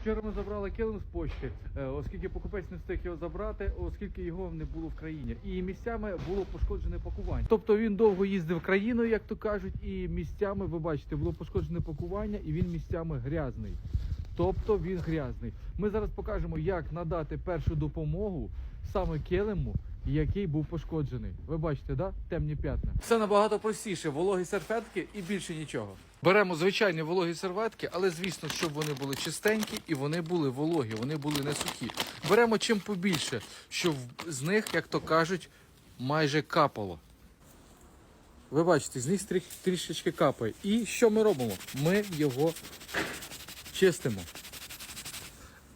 Вчора ми забрали килим з почти, е, оскільки покупець не встиг його забрати, оскільки його не було в країні. І місцями було пошкоджене пакування. Тобто він довго їздив країною, як то кажуть, і місцями, ви бачите, було пошкоджене пакування, і він місцями грязний. Тобто він грязний. Ми зараз покажемо, як надати першу допомогу саме килиму, який був пошкоджений. Ви бачите, да? темні п'ятна. Все набагато простіше. Вологі серветки і більше нічого. Беремо звичайні вологі серветки, але звісно, щоб вони були чистенькі і вони були вологі, вони були не сухі. Беремо чим побільше, щоб з них, як то кажуть, майже капало. Ви бачите, з них трі- трішечки капає. І що ми робимо? Ми його чистимо.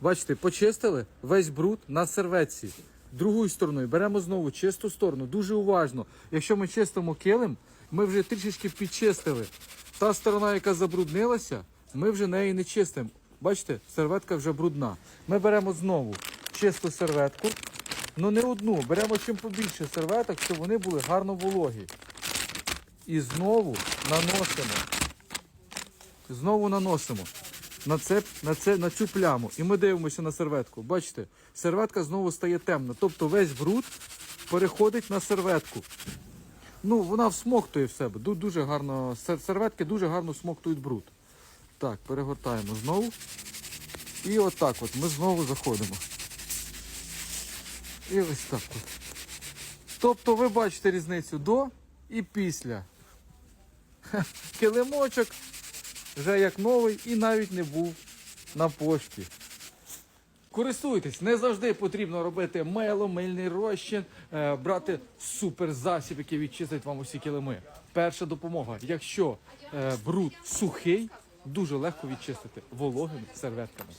Бачите, почистили весь бруд на серветці. Другою стороною беремо знову чисту сторону. Дуже уважно. Якщо ми чистимо килим, ми вже трішечки підчистили. Та сторона, яка забруднилася, ми вже неї не чистимо. Бачите, серветка вже брудна. Ми беремо знову чисту серветку. Ну не одну, беремо чим побільше серветок, щоб вони були гарно вологі. І знову наносимо. Знову наносимо на, це, на, це, на цю пляму. І ми дивимося на серветку. Бачите, серветка знову стає темна. Тобто весь бруд переходить на серветку. Ну, вона всмоктує в себе. Дуже гарно, серветки дуже гарно всмоктують бруд. Так, перегортаємо знову. І отак от ми знову заходимо. І ось так от. Тобто ви бачите різницю до і після. Килимочок вже як новий і навіть не був на пошті. Користуйтесь, не завжди потрібно робити мило, мильний розчин, е, брати суперзасіб, який відчистить вам усі килими. Перша допомога. Якщо е, бруд сухий, дуже легко відчистити вологими серветками.